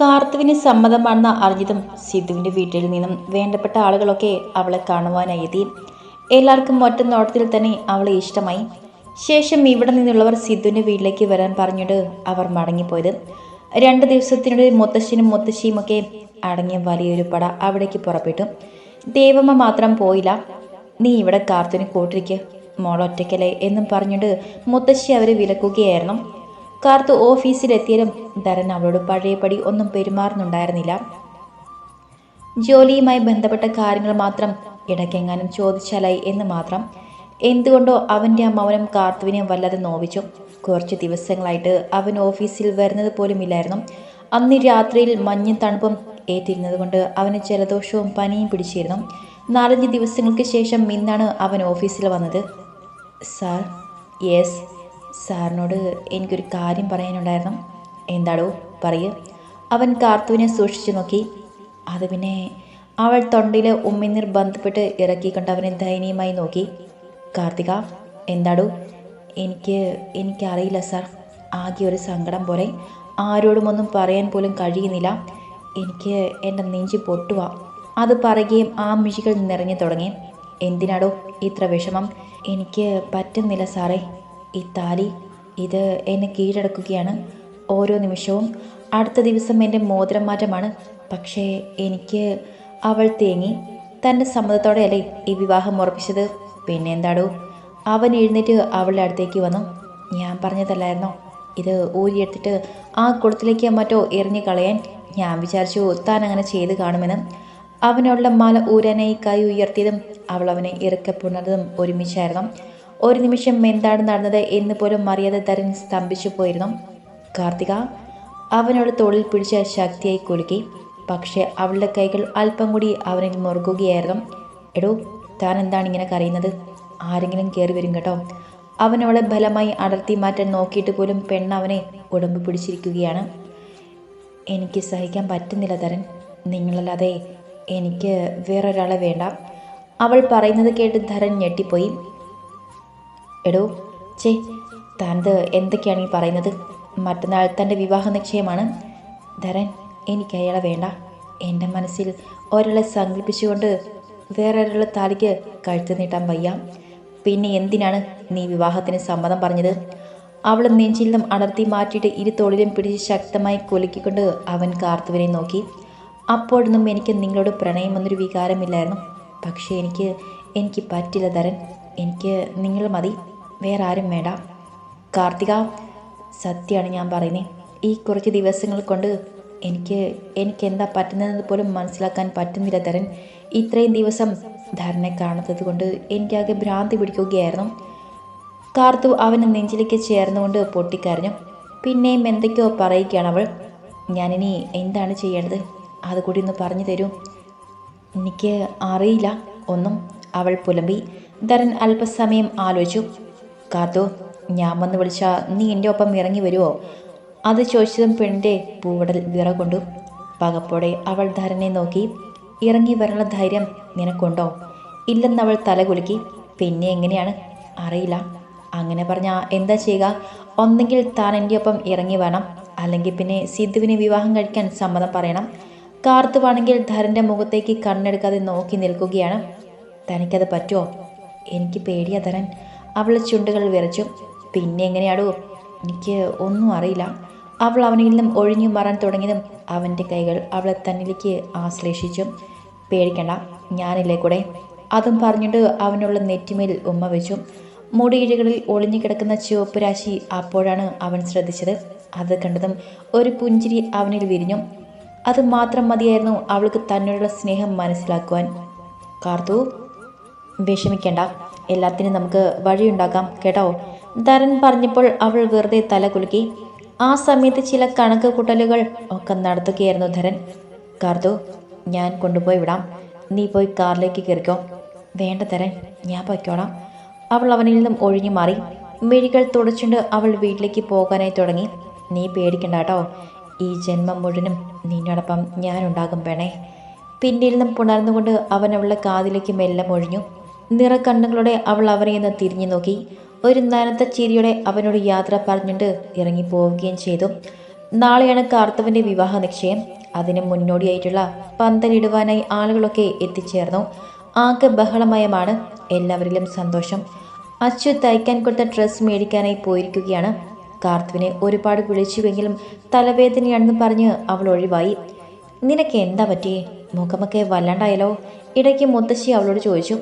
കാർത്തുവിന് സമ്മതമാണെന്ന് അറിഞ്ഞതും സിദ്ധുവിന്റെ വീട്ടിൽ നിന്നും വേണ്ടപ്പെട്ട ആളുകളൊക്കെ അവളെ കാണുവാനായി എത്തി എല്ലാവർക്കും ഒറ്റ നോട്ടത്തിൽ തന്നെ അവളെ ഇഷ്ടമായി. ശേഷം ഇവിടെ നിന്നുള്ളവർ സിദ്ധുവിന്റെ വീട്ടിലേക്ക് വരാൻ പറഞ്ഞിട്ട് അവർ മടങ്ങിപ്പോയത്. രണ്ട് ദിവസത്തിനുള്ളിൽ മുത്തശ്ശനും മുത്തശ്ശിയും ഒക്കെ അടങ്ങിയ വലിയൊരു പട അവിടേക്ക് പുറപ്പെട്ടു. ദേവമ്മ മാത്രം പോയില്ല. നീ ഇവിടെ കാർത്തുവിന് കൂട്ടിരിക്കുക മോൾ എന്നും പറഞ്ഞിട്ട് മുത്തശ്ശി അവരെ വിലക്കുകയായിരുന്നു. കാർത്ത് ഓഫീസിലെത്തിയാലും ധരൻ അവളോട് പഴയപടി ഒന്നും പെരുമാറുന്നുണ്ടായിരുന്നില്ല. ജോലിയുമായി ബന്ധപ്പെട്ട കാര്യങ്ങൾ മാത്രം ഇടയ്ക്കെങ്ങാനും ചോദിച്ചാലായി എന്ന് മാത്രം. എന്തുകൊണ്ടോ അവന്റെ ആ മൗനം കാർത്തുവിനെ വല്ലാതെ നോവിച്ചു. കുറച്ച് ദിവസങ്ങളായിട്ട് അവൻ ഓഫീസിൽ വരുന്നത് പോലുമില്ലായിരുന്നു അന്ന് രാത്രിയിൽ മഞ്ഞും തണുപ്പും ഏറ്റിരുന്നത് കൊണ്ട് അവന് ജലദോഷവും പനിയും പിടിച്ചിരുന്നു. നാലഞ്ച് ദിവസങ്ങൾക്ക് ശേഷം ഇന്നാണ് അവൻ ഓഫീസിൽ വന്നത്. Sir yes. സാറിനോട് എനിക്കൊരു കാര്യം പറയാനുണ്ടായിരുന്നു. എന്താടോ പറയൂ. അവൻ കാർത്തുവിനെ സൂക്ഷിച്ചു നോക്കി. അത് പിന്നെ അവൾ തൊണ്ടയിലെ ഉമ്മിനീർ ബന്ധപ്പെട്ട് ഇറക്കിക്കൊണ്ട് അവനെ ദയനീയമായി നോക്കി. കാർത്തിക എന്താടോ? എനിക്ക് എനിക്കറിയില്ല സാർ. ആകെ ഒരു സങ്കടം പോലെ ആരോടും ഒന്നും പറയാൻ പോലും കഴിയുന്നില്ല. എനിക്ക് എന്റെ നെഞ്ചി പൊട്ടുക അത് പറയുകയും ആ മിഴികൾ നിറഞ്ഞു തുടങ്ങി. എന്തിനാടോ ഇത്ര വിഷമം? എനിക്ക് പറ്റുന്നില്ല സാറേ. ഈ താലി ഇത് എന്നെ കീഴടക്കുകയാണ് ഓരോ നിമിഷവും. അടുത്ത ദിവസം എന്റെ മോതിരം മാറ്റമാണ് പക്ഷേ എനിക്ക് അവൾ തേങ്ങി. തന്റെ സമ്മതത്തോടെയല്ലേ ഈ വിവാഹം ഉറപ്പിച്ചത്? പിന്നെ എന്താടോ അവൻ എഴുന്നേറ്റ് അവളുടെ അടുത്തേക്ക് വന്നു. ഞാൻ പറഞ്ഞതല്ലായിരുന്നോ? ഇത് ഊരിയെടുത്തിട്ട് ആ കുളത്തിലേക്ക് മറ്റോ എറിഞ്ഞു കളയാൻ ഞാൻ വിചാരിച്ചു താൻ അങ്ങനെ ചെയ്ത് കാണുമെന്ന്. അവനുള്ള മാല ഊരാനായി കൈ ഉയർത്തിയതും അവൾ അവനെ ഇറക്കപ്പെടുന്നതും ഒരുമിച്ചായിരുന്നു. ഒരു നിമിഷം എന്താണ് നടന്നത് എന്ന് പോലും അറിയാതെ തരൻ സ്തംഭിച്ചു പോയിരുന്നു. കാർത്തിക അവനോട് തോളിൽ പിടിച്ച ശക്തിയായി കുലുക്കി. പക്ഷേ അവളുടെ കൈകൾ അല്പം കൂടി അവനിൽ മുറുകുകയായിരുന്നു. എടോ താൻ എന്താണ് ഇങ്ങനെ കരയുന്നത്? ആരെങ്കിലും കയറി വരും കേട്ടോ. അവനവളെ ബലമായി അടർത്തി മാറ്റാൻ നോക്കിയിട്ട് പോലും പെണ്ണ് അവനെ ഉടമ്പ് പിടിച്ചിരിക്കുകയാണ്. എനിക്ക് സഹിക്കാൻ പറ്റുന്നില്ല തരൻ. നിങ്ങളല്ലാതെ എനിക്ക് വേറൊരാളെ വേണ്ട. അവൾ പറയുന്നത് കേട്ട് ധരൻ ഞെട്ടിപ്പോയി. എടോ ചേ താനത് എന്തൊക്കെയാണ് ഈ പറയുന്നത്? മറ്റന്നാൾ തന്റെ വിവാഹ നിശ്ചയമാണ്. ധരൻ എനിക്ക് അയാളെ വേണ്ട. എന്റെ മനസ്സിൽ ഒരാളെ സങ്കല്പിച്ചുകൊണ്ട് വേറെ ഒരാളെ താലിക്ക് കഴുത്ത് നീട്ടാൻ വയ്യ. പിന്നെ എന്തിനാണ് നീ വിവാഹത്തിന് സമ്മതം പറഞ്ഞത്? അവൾ നെഞ്ചിലും അടർത്തി മാറ്റിയിട്ട് ഇരു തോളിലും പിടിച്ച് ശക്തമായി കുലുക്കിക്കൊണ്ട് അവൻ കാർത്തുവിനെ നോക്കി. അപ്പോഴൊന്നും എനിക്ക് നിങ്ങളോട് പ്രണയം എന്നൊരു വികാരമില്ലായിരുന്നു. പക്ഷേ എനിക്ക് എനിക്ക് പറ്റില്ല ധരൻ. എനിക്ക് നിങ്ങൾ മതി. വേറെ ആരും വേണ്ട. കാർത്തിക സത്യമാണ് ഞാൻ പറയുന്നത് ഈ കുറച്ച് ദിവസങ്ങൾ കൊണ്ട് എനിക്ക് എനിക്ക് എന്താ പറ്റുന്നതെന്ന് പോലും മനസ്സിലാക്കാൻ പറ്റുന്നില്ല തരൻ. ഇത്രയും ദിവസം ധരനെ കാണാത്തത് കൊണ്ട് എനിക്കാകെ ഭ്രാന്തി പിടിക്കുകയായിരുന്നു. കാർത്തു അവന് നെഞ്ചിലേക്ക് ചേർന്നുകൊണ്ട് പൊട്ടിക്കരഞ്ഞു. പിന്നെയും എന്തൊക്കെയോ പറയുകയാണ് അവൾ. ഞാനിനി എന്താണ് ചെയ്യേണ്ടത്? അതുകൂടി ഒന്ന് പറഞ്ഞു തരൂ. എനിക്ക് അറിയില്ല. ഒന്നും. അവൾ പുലമ്പി. ധരൻ അല്പസമയം ആലോചിച്ചു. കാത്തു. ഞാൻ വന്ന് വിളിച്ചാൽ നീ എന്റെ ഒപ്പം ഇറങ്ങി വരുമോ അത് ചോദിച്ചതും പെണ്ണിന്റെ പൂവടൽ വിറകൊണ്ടു പകപ്പോടെ അവൾ ധരനെ നോക്കി. ഇറങ്ങി വരാനുള്ള ധൈര്യം നിനക്കുണ്ടോ? ഇല്ലെന്നവൾ തലകുലുക്കി പിന്നെ എങ്ങനെയാണ്? അറിയില്ല. അങ്ങനെ പറഞ്ഞാൽ എന്താ ചെയ്യുക? ഒന്നെങ്കിൽ താൻ എന്റെ ഒപ്പം ഇറങ്ങി വേണം അല്ലെങ്കിൽ പിന്നെ സിദ്ധുവിനെ വിവാഹം കഴിക്കാൻ സമ്മതം പറയണം. കാർത്തുവാണെങ്കിൽ ധരന്റെ മുഖത്തേക്ക് കണ്ണെടുക്കാതെ നോക്കി നിൽക്കുകയാണ്. തനിക്കത് പറ്റുമോ എനിക്ക് പേടിയാ ധരൻ. അവളെ ചുണ്ടുകൾ വിറച്ചു. പിന്നെ എങ്ങനെയാടോ? എനിക്ക് ഒന്നും അറിയില്ല. അവൾ അവനിൽ നിന്നും ഒഴിഞ്ഞു മാറാൻ തുടങ്ങിയതും അവന്റെ കൈകൾ അവളെ തന്നിലേക്ക് ആശ്ലേഷിച്ചു. പേടിക്കണ്ട ഞാനില്ലേ കൂടെ? അതും പറഞ്ഞിട്ട് അവനുള്ള നെറ്റിമേൽ ഉമ്മ വെച്ചു. മുടിയിഴകളിൽ ഒളിഞ്ഞു കിടക്കുന്ന ചുവപ്പ് രാശി അപ്പോഴാണ് അവൻ ശ്രദ്ധിച്ചത്. അത് കണ്ടതും ഒരു പുഞ്ചിരി അവനിൽ വിരിഞ്ഞു. അത് മാത്രം മതിയായിരുന്നു അവൾക്ക് തന്നോടുള്ള സ്നേഹം മനസ്സിലാക്കുവാൻ. കാർത്തു വിഷമിക്കേണ്ട. എല്ലാത്തിനും നമുക്ക് വഴിയുണ്ടാക്കാം കേട്ടോ? ധരൻ പറഞ്ഞപ്പോൾ അവൾ വെറുതെ തല കുലുക്കി. ആ സമയത്ത് ചില കണക്ക് കൂട്ടലുകൾ ഒക്കെ നടത്തുകയായിരുന്നു ധരൻ. കാർത്തു ഞാൻ കൊണ്ടുപോയി വിടാം. നീ പോയി കാറിലേക്ക് കയറിക്കോ. വേണ്ട തരൻ ഞാൻ പൊയ്ക്കോളാം. അവൾ അവനിൽ നിന്നും ഒഴിഞ്ഞു മാറി. മിഴികൾ തുടച്ചുകൊണ്ട് അവൾ വീട്ടിലേക്ക് പോകാനായി തുടങ്ങി. നീ പേടിക്കണ്ട കേട്ടോ. ഈ ജന്മം മുഴുവനും നിന്നോടൊപ്പം ഞാനുണ്ടാകും വേണേ പിന്നിൽ നിന്നും പുണർന്നുകൊണ്ട് അവൻ അവളുടെ കാതിലേക്ക് മെല്ലെ ഒഴിഞ്ഞു നിറക്കണ്ണുകളോടെ അവൾ അവനെ ഒന്ന് തിരിഞ്ഞു നോക്കി. ഒരു നനത്ത ചിരിയോടെ അവനോട് യാത്ര പറഞ്ഞിട്ട് ഇറങ്ങിപ്പോവുകയും ചെയ്തു. നാളെയാണ് കാർത്തവന്റെ വിവാഹ നിശ്ചയം. അതിന് മുന്നോടിയായിട്ടുള്ള പന്തലിടുവാനായി ആളുകളൊക്കെ എത്തിച്ചേർന്നു. ആകെ ബഹളമയമാണ്. എല്ലാവരിലും സന്തോഷം. അച്ചു തയ്ക്കാൻ കൊടുത്ത ഡ്രസ്സ് മേടിക്കാനായി പോയിരിക്കുകയാണ്. കാർത്തുവിനെ ഒരുപാട് വിളിച്ചുവെങ്കിലും തലവേദനയാണെന്ന് പറഞ്ഞ് അവൾ ഒഴിവായി. നിനക്ക് എന്താ പറ്റിയേ? മുഖമൊക്കെ വല്ലാണ്ടായാലോ ഇടയ്ക്ക് മുത്തശ്ശി അവളോട് ചോദിച്ചു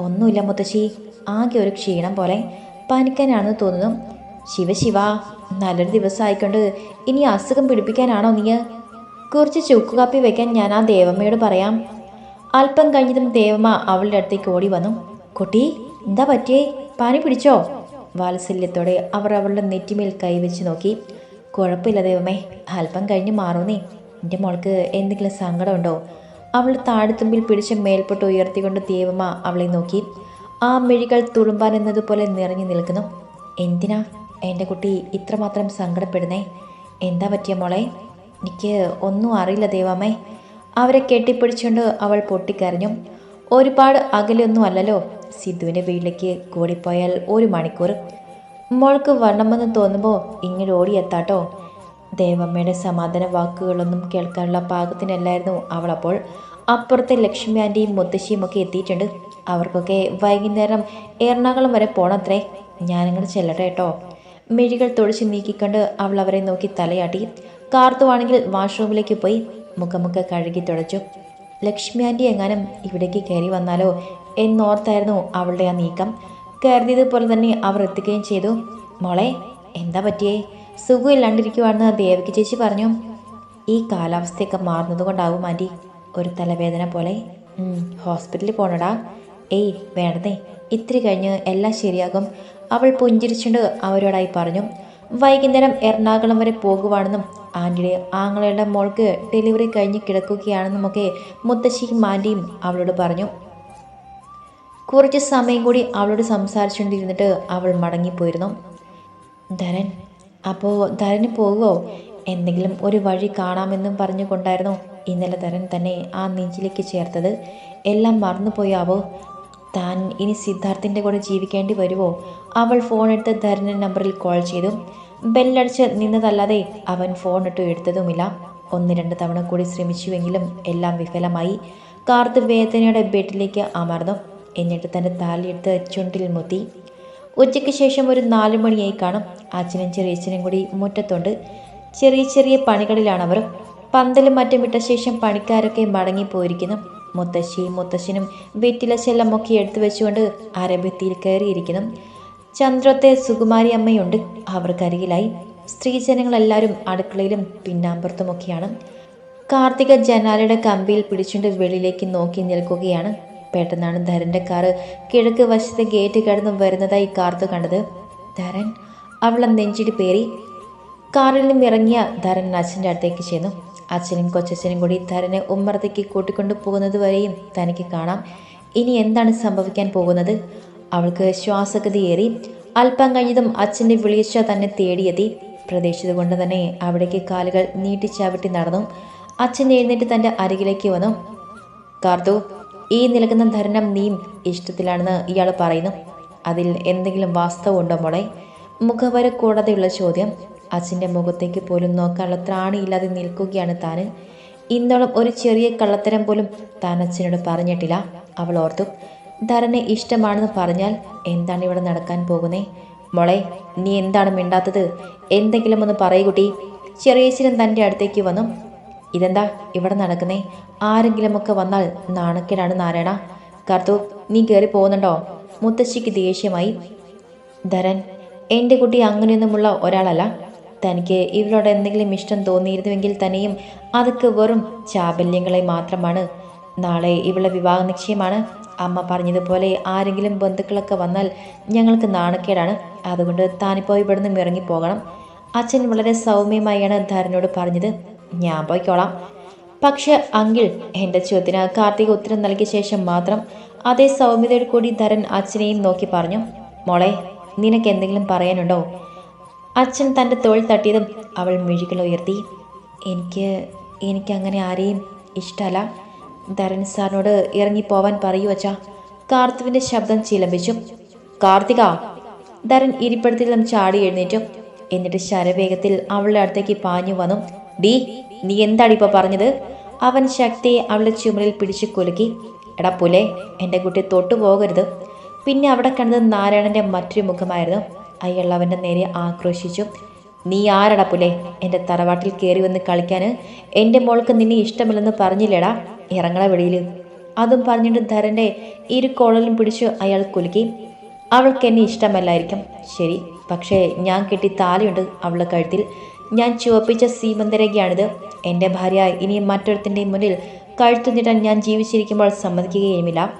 ഒന്നുമില്ല മുത്തശ്ശി ആകെ ഒരു ക്ഷീണം പോലെ പനിക്കാനാണെന്ന് തോന്നുന്നു. ശിവ ശിവ നല്ലൊരു ദിവസമായിക്കൊണ്ട് ഇനി അസുഖം പിടിപ്പിക്കാനാണോ നീ? കുറച്ച് ചുക്കുകാപ്പി വെക്കാൻ ഞാൻ ആ ദേവമ്മയോട് പറയാം. അല്പം കഴിഞ്ഞതും ദേവമ്മ അവളുടെ അടുത്തേക്ക് ഓടി വന്നു. കുട്ടി എന്താ പറ്റിയേ? പനി പിടിച്ചോ? വാത്സല്യത്തോടെ അവർ അവളുടെ നെറ്റിമേൽ കൈവച്ച് നോക്കി. കുഴപ്പമില്ല ദൈവമേ അല്പം കഴിഞ്ഞ് മാറുന്നേ എന്റെ മോൾക്ക് എന്തെങ്കിലും സങ്കടമുണ്ടോ? അവൾ താഴെത്തുമ്പിൽ പിടിച്ച് മേൽപ്പെട്ട് ഉയർത്തിക്കൊണ്ട് ദേവമ്മ അവളെ നോക്കി. ആ മിഴികൾ തുളുമ്പാൻ എന്നതുപോലെ നിറഞ്ഞു നിൽക്കുന്നു. എന്തിനാ എന്റെ കുട്ടി ഇത്രമാത്രം സങ്കടപ്പെടുന്നേ? എന്താ പറ്റിയ മോളെ? എനിക്ക് ഒന്നും അറിയില്ല ദേവാമ്മേ. അവരെ കെട്ടിപ്പിടിച്ചുകൊണ്ട് അവൾ പൊട്ടിക്കരഞ്ഞു. ഒരുപാട് അകലൊന്നും അല്ലല്ലോ. സിദ്ധുവിന്റെ വീട്ടിലേക്ക് കൂടിപ്പോയാൽ ഒരു മണിക്കൂർ. മോൾക്ക് വരണമെന്ന് തോന്നുമ്പോൾ ഇങ്ങോട്ട് ഓടിയെത്താട്ടോ. ദേവമ്മയുടെ സമാധാന വാക്കുകളൊന്നും കേൾക്കാനുള്ള പാകത്തിനല്ലായിരുന്നു അവളപ്പോൾ അപ്പുറത്തെ ലക്ഷ്മി ആന്റിയും മുത്തശ്ശിയും ഒക്കെ എത്തിയിട്ടുണ്ട്. അവർക്കൊക്കെ വൈകുന്നേരം എറണാകുളം വരെ പോണത്രേ. ഞാനിങ്ങോട്ട് ചെല്ലട്ടെ കേട്ടോ മിഴികൾ തൊഴിച്ച് നീക്കിക്കൊണ്ട് അവൾ അവരെ നോക്കി തലയാട്ടി. കാർത്തുവാണെങ്കിൽ വാഷ്റൂമിലേക്ക് പോയി മുഖമുഖ കഴുകി തുടച്ചു. ലക്ഷ്മി ആന്റി എങ്ങാനും ഇവിടേക്ക് കയറി വന്നാലോ എന്നോർത്തായിരുന്നു അവളുടെ ആ നീക്കം. കരുതിയതുപോലെ തന്നെ അവർ എത്തുകയും ചെയ്തു. മോളെ എന്താ പറ്റിയേ? സുഖമില്ലാണ്ടിരിക്കുവാണെന്ന് ദേവകി ചേച്ചി പറഞ്ഞു. ഈ കാലാവസ്ഥയൊക്കെ മാറുന്നത് കൊണ്ടാവും ആന്റി ഒരു തലവേദന പോലെ. ഹോസ്പിറ്റലിൽ പോണടാ. ഏയ് വേണ്ടതേ. ഇത്തിരി കഴിഞ്ഞ് എല്ലാം ശരിയാകും. അവൾ പുഞ്ചിരിച്ചുകൊണ്ട് അവരോടായി പറഞ്ഞു. വൈകുന്നേരം എറണാകുളം വരെ പോകുവാണെന്നും ആന്റിയുടെ ആങ്ങളുടെ മോൾക്ക് ഡെലിവറി കഴിഞ്ഞ് കിടക്കുകയാണെന്നുമൊക്കെ മുത്തശ്ശിയും ആന്റിയും അവളോട് പറഞ്ഞു. കുറച്ച് സമയം കൂടി അവളോട് സംസാരിച്ചുകൊണ്ടിരുന്നിട്ട് അവൾ മടങ്ങിപ്പോയിരുന്നു. ധരൻ അപ്പോൾ ധരന് പോകുമോ എന്തെങ്കിലും ഒരു വഴി കാണാമെന്നും പറഞ്ഞുകൊണ്ടായിരുന്നു ഇന്നലെ ധരൻ തന്നെ ആ നെഞ്ചിലേക്ക് ചേർത്തത്. എല്ലാം മറന്നുപോയാവോ? താൻ ഇനി സിദ്ധാർത്ഥിന്റെ കൂടെ ജീവിക്കേണ്ടി വരുമോ അവൾ ഫോൺ എടുത്ത് ധരന്റെ നമ്പറിൽ കോൾ ചെയ്തു. ബെല്ലടിച്ച് നിന്നതല്ലാതെ അവൻ ഫോൺ ഇട്ട് എടുത്തതുമില്ല. ഒന്ന് രണ്ട് തവണ കൂടി ശ്രമിച്ചുവെങ്കിലും എല്ലാം വിഫലമായി. കാർത്ത് വേദനയുടെ ബെഡിലേക്ക് അമർന്നു. എന്നിട്ട് തന്റെ താലിയെടുത്ത് ചുണ്ടിൽ മുത്തി. ഉച്ചയ്ക്ക് ശേഷം ഒരു നാല് മണിയായി കാണും. അച്ഛനും ചെറിയച്ഛനും കൂടി മുറ്റത്തുണ്ട്. ചെറിയ ചെറിയ പണികളിലാണവർ. പന്തലും മറ്റും വിട്ട ശേഷം പണിക്കാരൊക്കെ മടങ്ങിപ്പോയിരിക്കുന്നു. മുത്തശ്ശിയും മുത്തശ്ശനും വീട്ടിലെ ചെല്ലമൊക്കെ എടുത്തു വെച്ചുകൊണ്ട് അരഭിത്തിയിൽ കയറിയിരിക്കുന്നു. ചന്ദ്രത്തെ സുകുമാരി അമ്മയുണ്ട്. അവർക്കരികിലായി സ്ത്രീജനങ്ങളെല്ലാവരും അടുക്കളയിലും പിന്നാമ്പുറത്തുമൊക്കെയാണ്. കാർത്തിക ജനാലയുടെ കമ്പിയിൽ പിടിച്ചുകൊണ്ട് വെളിയിലേക്ക് നോക്കി നിൽക്കുകയാണ്. പെട്ടെന്നാണ് ധരന്റെ കാറ് കിഴക്ക് വശത്തെ ഗേറ്റ് കടന്ന് വരുന്നതായി കാർത്തു കണ്ടത്. ധരൻ അവളെ നെഞ്ചിടി പേറി. കാറിൽ നിന്നും ഇറങ്ങിയ ധരൻ അച്ഛന്റെ അടുത്തേക്ക് ചെന്നു. അച്ഛനും കൊച്ചച്ഛനും കൂടി ധരനെ ഉമ്മറത്തേക്ക് കൂട്ടിക്കൊണ്ടു പോകുന്നത് വരെയും തനിക്ക് കാണാം. ഇനി എന്താണ് സംഭവിക്കാൻ പോകുന്നത്? അവൾക്ക് ശ്വാസഗതിയേറി അല്പം കഴിഞ്ഞതും അച്ഛന്റെ വിളിച്ച തന്നെ തേടിയെത്തി. പ്രതീക്ഷിച്ചത് കൊണ്ട് തന്നെ അവിടേക്ക് കാലുകൾ നീട്ടിച്ചാവിട്ടി നടന്നു. അച്ഛൻ എഴുന്നേറ്റ് തന്റെ അരികിലേക്ക് വന്നു. കാർത്തു ഈ നിൽക്കുന്ന ധരണം നീ ഇഷ്ടത്തിലാണെന്ന് ഇയാൾ പറയുന്നു. അതിൽ എന്തെങ്കിലും വാസ്തവമുണ്ടോ മോളെ? മുഖവര കൂടാതെയുള്ള ചോദ്യം. അച്ഛന്റെ മുഖത്തേക്ക് പോലും നോക്കാനുള്ള ത്രാണിയില്ലാതെ നിൽക്കുകയാണ് താന്. ഇന്നോളം ഒരു ചെറിയ കള്ളത്തരം പോലും താൻ അച്ഛനോട് പറഞ്ഞിട്ടില്ല. അവൾ ഓർത്തു ധരനെ ഇഷ്ടമാണെന്ന് പറഞ്ഞാൽ എന്താണ് ഇവിടെ നടക്കാൻ പോകുന്നേ? മോളെ നീ എന്താണ് മിണ്ടാത്തത്? എന്തെങ്കിലും ഒന്ന് പറയൂ കുട്ടി. തന്റെ അടുത്തേക്ക് വന്നു. ഇതെന്താ ഇവിടെ നടക്കുന്നേ? ആരെങ്കിലുമൊക്കെ വന്നാൽ നാണക്കേടാണ് നാരായണ. കർത്തു നീ കയറി പോകുന്നുണ്ടോ? മുത്തശ്ശിക്ക് ദേഷ്യമായി. ധരൻ എന്റെ കുട്ടി അങ്ങനെയൊന്നുമുള്ള ഒരാളല്ല. തനിക്ക് ഇവരോട് എന്തെങ്കിലും ഇഷ്ടം തോന്നിയിരുന്നുവെങ്കിൽ തന്നെയും അതൊക്കെ വെറും ചാബല്യങ്ങളെ മാത്രമാണ്. നാളെ ഇവളെ വിവാഹ നിശ്ചയമാണ്. അമ്മ പറഞ്ഞതുപോലെ ആരെങ്കിലും ബന്ധുക്കളൊക്കെ വന്നാൽ ഞങ്ങൾക്ക് നാണക്കേടാണ്. അതുകൊണ്ട് താനിപ്പോ താനിപ്പോൾ ഇവിടുന്ന് ഇറങ്ങിപ്പോകണം. അച്ഛൻ വളരെ സൗമ്യമായാണ് ധരനോട് പറഞ്ഞത്. ഞാൻ പോയിക്കോളാം. പക്ഷെ അങ്കിൾ എന്റെ ചോദ്യത്തിന് കാർത്തിക ഉത്തരം നൽകിയ ശേഷം മാത്രം അതേ സൗമ്യതയോട് കൂടി ധരൻ അച്ഛനെയും നോക്കി പറഞ്ഞു മോളെ നിനക്ക് എന്തെങ്കിലും പറയാനുണ്ടോ? അച്ഛൻ തന്റെ തോൾ തട്ടിയതും അവൾ മിഴികൾ ഉയർത്തി എനിക്ക് എനിക്കങ്ങനെ ആരെയും ഇഷ്ടമല്ല ധരൻ സാറിനോട് ഇറങ്ങിപ്പോവാൻ പറയൂ അച്ഛാ. കാർത്തിവിന്റെ ശബ്ദം ചിലമ്പിച്ചു. കാർത്തിക! ധരൻ ഇരിപ്പിടത്തിൽ നിന്ന് ചാടി എഴുന്നേറ്റു. എന്നിട്ട് ശരവേഗത്തിൽ അവളുടെ അടുത്തേക്ക് പാഞ്ഞു വന്നു. ഡീ നീ എന്താണ് ഇപ്പോൾ പറഞ്ഞത്? അവൻ ശക്തിയെ അവളുടെ ചുമലിൽ പിടിച്ചു കുലുക്കി. എടാ പുലെ എന്റെ കുട്ടി തൊട്ടു പോകരുത്. പിന്നെ അവിടെ കണ്ടത് നാരായണന്റെ മറ്റൊരു മുഖമായിരുന്നു. അയാൾ അവന്റെ നേരെ ആക്രോശിച്ചു. നീ ആരടാ പുലെ എന്റെ തറവാട്ടിൽ കയറി വന്ന് കളിക്കാൻ എന്റെ മോൾക്ക് നിന്നെ ഇഷ്ടമില്ലെന്ന് പറഞ്ഞില്ലേടാ ഇറങ്ങള വെളിയിൽ അതും പറഞ്ഞിട്ട് ധരന്റെ ഇരു കോളലും പിടിച്ചു അയാൾ കുലുക്കി. അവൾക്ക് എന്നെ ഇഷ്ടമല്ലായിരിക്കും. ശരി പക്ഷേ ഞാൻ കെട്ടി താലിയുണ്ട് അവളുടെ കഴുത്തിൽ. ഞാൻ ചുവപ്പിച്ച സീമന്തരേഖയാണിത് എന്റെ ഭാര്യ ഇനി മറ്റൊരുത്തിന്റെ മുന്നിൽ കഴുത്തു നീട്ടാൻ ഞാൻ ജീവിച്ചിരിക്കുമ്പോൾ സമ്മതിക്കുകയുമില്ല.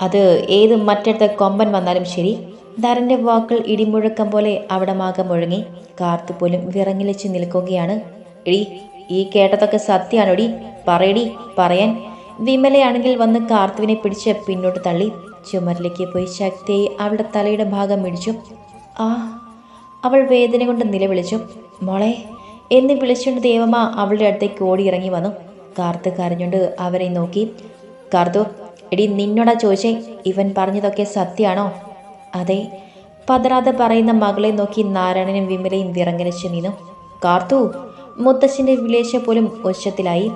അത് ഏത് മറ്റടുത്ത കൊമ്പൻ വന്നാലും ശരി. ധരന്റെ വാക്കുകൾ ഇടിമുഴക്കം പോലെ അവിടെ മാകം മുഴങ്ങി. കാർത്തു പോലും വിറങ്ങിലച്ച് നിൽക്കുകയാണ്. എടി ഈ കേട്ടതൊക്കെ സത്യാണോടി? പറയടി പറയാൻ. വിമലയാണെങ്കിൽ വന്ന് കാർത്തുവിനെ പിടിച്ച് പിന്നോട്ട് തള്ളി. ചുമരിലേക്ക് പോയി ശക്തിയെ അവളുടെ തലയുടെ ഭാഗം ഇടിച്ചു. ആ അവൾ വേദന കൊണ്ട് നിലവിളിച്ചു. മോളെ എന്ന് വിളിച്ചുകൊണ്ട് ദേവമ്മ അവളുടെ അടുത്തേക്ക് ഓടി ഇറങ്ങി വന്നു. കാർത്ത് കരഞ്ഞുകൊണ്ട് അവരെ നോക്കി. കാർത്തു എടി നിന്നോടാ ചോദിച്ചേ ഇവൻ പറഞ്ഞതൊക്കെ സത്യമാണോ? അതെ പതറാതെ പറയുന്ന മകളെ നോക്കി നാരായണനും വിമലയും വിറങ്ങനച്ച് നിന്നു കാർത്തു മുത്തശ്ശിന്റെ വിളേശ പോലും ഉച്ചത്തിലായി.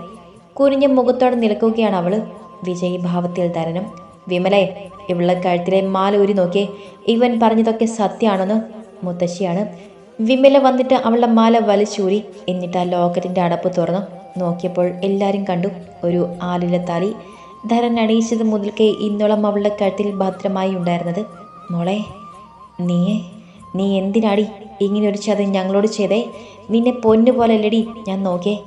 കുനിഞ്ഞ മുഖത്തോടെ നിൽക്കുകയാണ് അവൾ വിജയഭാവത്തിൽ തരണം വിമലെ ഇവളുടെ കഴുത്തിലെ മാല ഊരി നോക്കിയേ ഇവൻ പറഞ്ഞതൊക്കെ സത്യാണെന്ന് മുത്തശ്ശിയാണ്. വിമല വന്നിട്ട് അവളുടെ മാല വലിച്ചൂരി എന്നിട്ട് ആ ലോക്കറ്റിന്റെ അടപ്പ് തുറന്നു. നോക്കിയപ്പോൾ എല്ലാവരും കണ്ടു ഒരു ആലില താലി. ധരൻ അണിയിച്ചത് മുതൽക്കേ ഇന്നോളം അവളുടെ കഴുത്തിൽ ഭദ്രമായി ഉണ്ടായിരുന്നത്. മോളെ നീ നീ എന്തിനാടി ഇങ്ങനെ ഒരു ചതി ഞങ്ങളോട് ചെയ്തേ? നിന്നെ പൊന്നുപോലെ അല്ലടി ഞാൻ നോക്കേ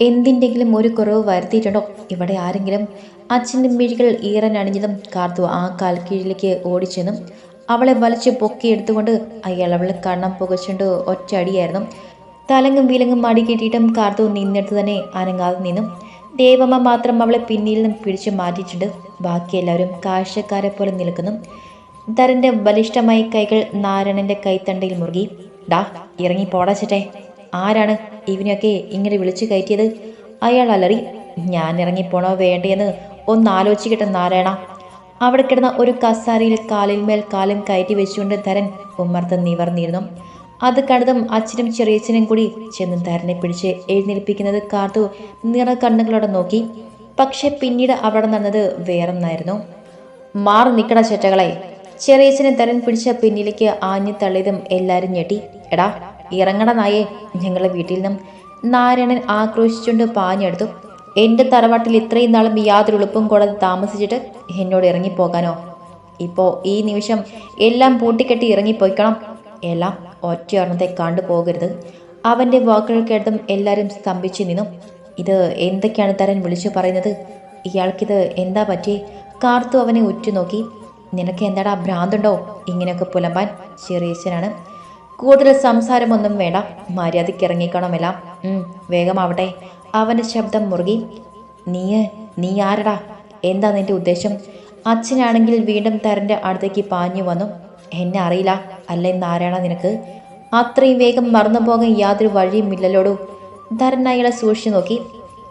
എന്തിന്റെങ്കിലും ഒരു കുറവ് വരുത്തിയിട്ടുണ്ടോ? ഇവിടെ ആരെങ്കിലും? അച്ഛന്റെ മിഴികൾ ഈറൻ അണിഞ്ഞതും കാർത്തു ആ കാൽക്കീഴിലേക്ക് ഓടിച്ചെന്നും അവളെ വലിച്ച് പൊക്കിയെടുത്തുകൊണ്ട് അയാൾ അവളെ കണ്ണം പുകച്ചുകൊണ്ട് ഒറ്റയടിയായിരുന്നു തലങ്ങും വിലങ്ങും മടി കെട്ടിയിട്ടും കാർത്തു നിന്നെടുത്ത് തന്നെ അനങ്ങാതെ നിന്നു. ദേവമ്മ മാത്രം അവളെ പിന്നിൽ നിന്നും പിടിച്ചു മാറ്റിയിട്ടുണ്ട്. ബാക്കി എല്ലാവരും കാഴ്ചക്കാരെ പോലെ നിൽക്കുന്നു. ധരന്റെ ബലിഷ്ഠമായ കൈകൾ നാരായണന്റെ കൈത്തണ്ടയിൽ മുറുകി. ഡാ ഇറങ്ങി പോടാച്ചട്ടെ ആരാണ് ഇവനെയൊക്കെ ഇങ്ങനെ വിളിച്ചു കയറ്റിയത്? അയാൾ അലറി. ഞാൻ ഇറങ്ങിപ്പോണോ വേണ്ടയെന്ന് ഒന്ന് ആലോചിക്കട്ടെ നാരായണ. അവിടെ കിടന്ന ഒരു കസാരയിൽ കാലിന്മേൽ കാലും കയറ്റി വെച്ചുകൊണ്ട് ധരൻ ഉമ്മർത്ത് നിവർന്നിരുന്നു. അത് കണ്ടതും അച്ഛനും ചെറിയച്ഛനും കൂടി ചെന്ന് ധരനെ പിടിച്ച് എഴുന്നേൽപ്പിക്കുന്നത് കാർത്തു നിറ കണ്ണുകളോടെ നോക്കി. പക്ഷെ പിന്നീട് അവിടെ നടന്നത് വേറൊന്നായിരുന്നു. മാറി നിൽക്കണ ചേട്ടകളെ ചെറിയച്ഛനെ ധരൻ പിടിച്ച പിന്നിലേക്ക് ആഞ്ഞു തള്ളിയതും എല്ലാവരും ഞെട്ടി. എടാ ഇറങ്ങണ നായേ ഞങ്ങളുടെ വീട്ടിൽ നിന്നും നാരായണൻ ആക്രോശിച്ചുകൊണ്ട് പാഞ്ഞെടുത്തു. എന്റെ തറവാട്ടിൽ ഇത്രയും നാളും യാതൊരു എളുപ്പം കൂടാതെ താമസിച്ചിട്ട് എന്നോട് ഇറങ്ങിപ്പോകാനോ? ഇപ്പോൾ ഈ നിമിഷം എല്ലാം പൂട്ടിക്കെട്ടി ഇറങ്ങിപ്പോയിക്കണം. എല്ലാം ഒറ്റയൊരെണ്ണത്തെ കണ്ടുപോകരുത് അവന്റെ വാക്കുകൾ കേട്ടതും എല്ലാവരും സ്തംഭിച്ചു നിന്നു. ഇത് എന്തൊക്കെയാണ് തരൻ വിളിച്ചു പറയുന്നത്? ഇയാൾക്കിത് എന്താ പറ്റിയേ? കാർത്തു അവനെ ഉറ്റുനോക്കി. നിനക്ക് എന്താടാ ഭ്രാന്തുണ്ടോ? ഇങ്ങനെയൊക്കെ പുലമ്പാൻ ചെറിയച്ഛനാണ് കൂടുതൽ സംസാരമൊന്നും വേണ്ട. മര്യാദയ്ക്ക് ഇറങ്ങിക്കണമെല്ലാം വേഗമാവട്ടെ. അവന്റെ ശബ്ദം മുറുകി. നീ നീ ആരടാ? എന്താ നിന്റെ ഉദ്ദേശം? അച്ഛനാണെങ്കിൽ വീണ്ടും തരന്റെ അടുത്തേക്ക് പാഞ്ഞു വന്നു. എന്നെ അറിയില്ല അല്ല നാരായണ നിനക്ക്? അത്രയും വേഗം മറന്നു പോകാൻ യാതൊരു വഴിയും ഇല്ലല്ലോടു ധരൻ അയാളെ സൂക്ഷിച്ചു നോക്കി.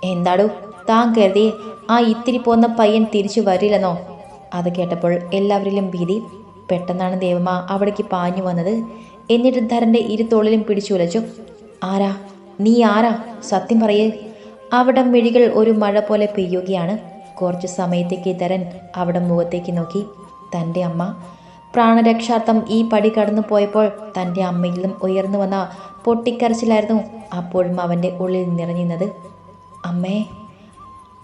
എന്താടു താൻ കരുതി ആ ഇത്തിരി പോന്ന പയ്യൻ തിരിച്ചു വരില്ലെന്നോ? അത് കേട്ടപ്പോൾ എല്ലാവരിലും ഭീതി. പെട്ടെന്നാണ് ദേവമ്മ അവിടേക്ക് പാഞ്ഞു വന്നത്. എന്നിട്ട് ധരന്റെ ഇരു തോളിലും പിടിച്ചു ഉലച്ചു ആരാ? നീ ആരാ? സത്യം പറയേ. അവിടെ മിഴികൾ ഒരു മഴ പോലെ പെയ്യുകയാണ്. കുറച്ചു സമയത്തേക്ക് ധരൻ അവിടെ മുഖത്തേക്ക് നോക്കി. തന്റെ അമ്മ. പ്രാണരക്ഷാർത്ഥം ഈ പടി കടന്നു പോയപ്പോൾ തന്റെ അമ്മയിലും ഉയർന്നു വന്ന പൊട്ടിക്കരച്ചിലായിരുന്നു അപ്പോഴും അവന്റെ ഉള്ളിൽ നിറഞ്ഞിരുന്നത്. അമ്മേ.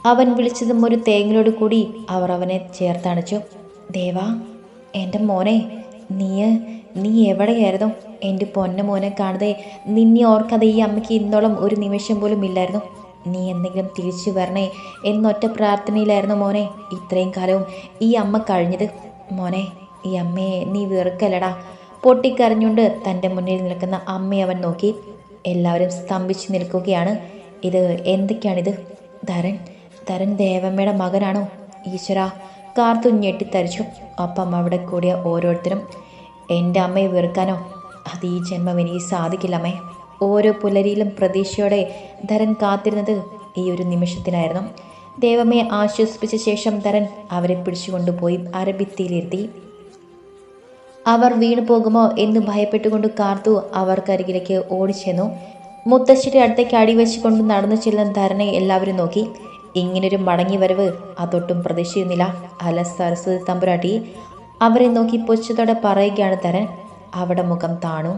അവൻ വിളിച്ചതും ഒരു തേങ്ങലോട് കൂടി അവർ അവനെ ചേർത്തണച്ചു. ദേവാ എന്റെ മോനെ നീ നീ എവിടെയായിരുന്നു? എന്റെ പൊന്ന മോനെ കാണാതെ നിന്നെ ഓർക്കാതെ ഈ അമ്മയ്ക്ക് ഇന്നോളം ഒരു നിമിഷം പോലും ഇല്ലായിരുന്നു. നീ എന്തെങ്കിലും തിരിച്ചു വരണേ എന്നൊറ്റ പ്രാർത്ഥനയിലായിരുന്നു മോനെ. ഇത്രയും കാലവും ഈ അമ്മ കഴിഞ്ഞത്. മോനെ ഈ അമ്മയെ നീ വെറുക്കല്ലടാ. പൊട്ടിക്കരഞ്ഞുകൊണ്ട് തന്റെ മുന്നിൽ നിൽക്കുന്ന അമ്മയെ അവൻ നോക്കി. എല്ലാവരും സ്തംഭിച്ച് നിൽക്കുകയാണ്. ഇത് എന്തൊക്കെയാണിത്? ധരൻ ധരൻ ദേവമ്മയുടെ മകനാണോ? ഈശ്വര കാർത്തു ഞെട്ടിത്തരിച്ചു ഒപ്പം അവിടെ കൂടിയ ഓരോരുത്തരും എന്റെ അമ്മയെ വെറുക്കാനോ? അത് ഈ ജന്മം എനിക്ക് സാധിക്കില്ലമ്മേ. ഓരോ പുലരിയിലും പ്രതീക്ഷയോടെ ധരൻ കാത്തിരുന്നത് ഈ ഒരു നിമിഷത്തിനായിരുന്നു. ദേവമ്മയെ ആശ്വസിപ്പിച്ച ശേഷം ധരൻ അവരെ പിടിച്ചുകൊണ്ടുപോയി അരഭിത്തിയിലിരുത്തി അവർ വീണു പോകുമോ എന്ന് ഭയപ്പെട്ടുകൊണ്ട് കാർത്തു അവർക്കരികിലേക്ക് ഓടിച്ചെന്നു. മുത്തശ്ശിയുടെ അടുത്തേക്ക് അടിവെച്ചുകൊണ്ട് നടന്നു ചെല്ലുന്ന ധരനെ എല്ലാവരും നോക്കി. ഇങ്ങനൊരു മടങ്ങി വരവ് അതൊട്ടും പ്രതീക്ഷിക്കുന്നില്ല അല്ല സരസ്വതി തമ്പുരാട്ടി അവരെ നോക്കി പൊച്ചതോടെ പറയുകയാണ് തരൻ അവിടെ മുഖം താണു.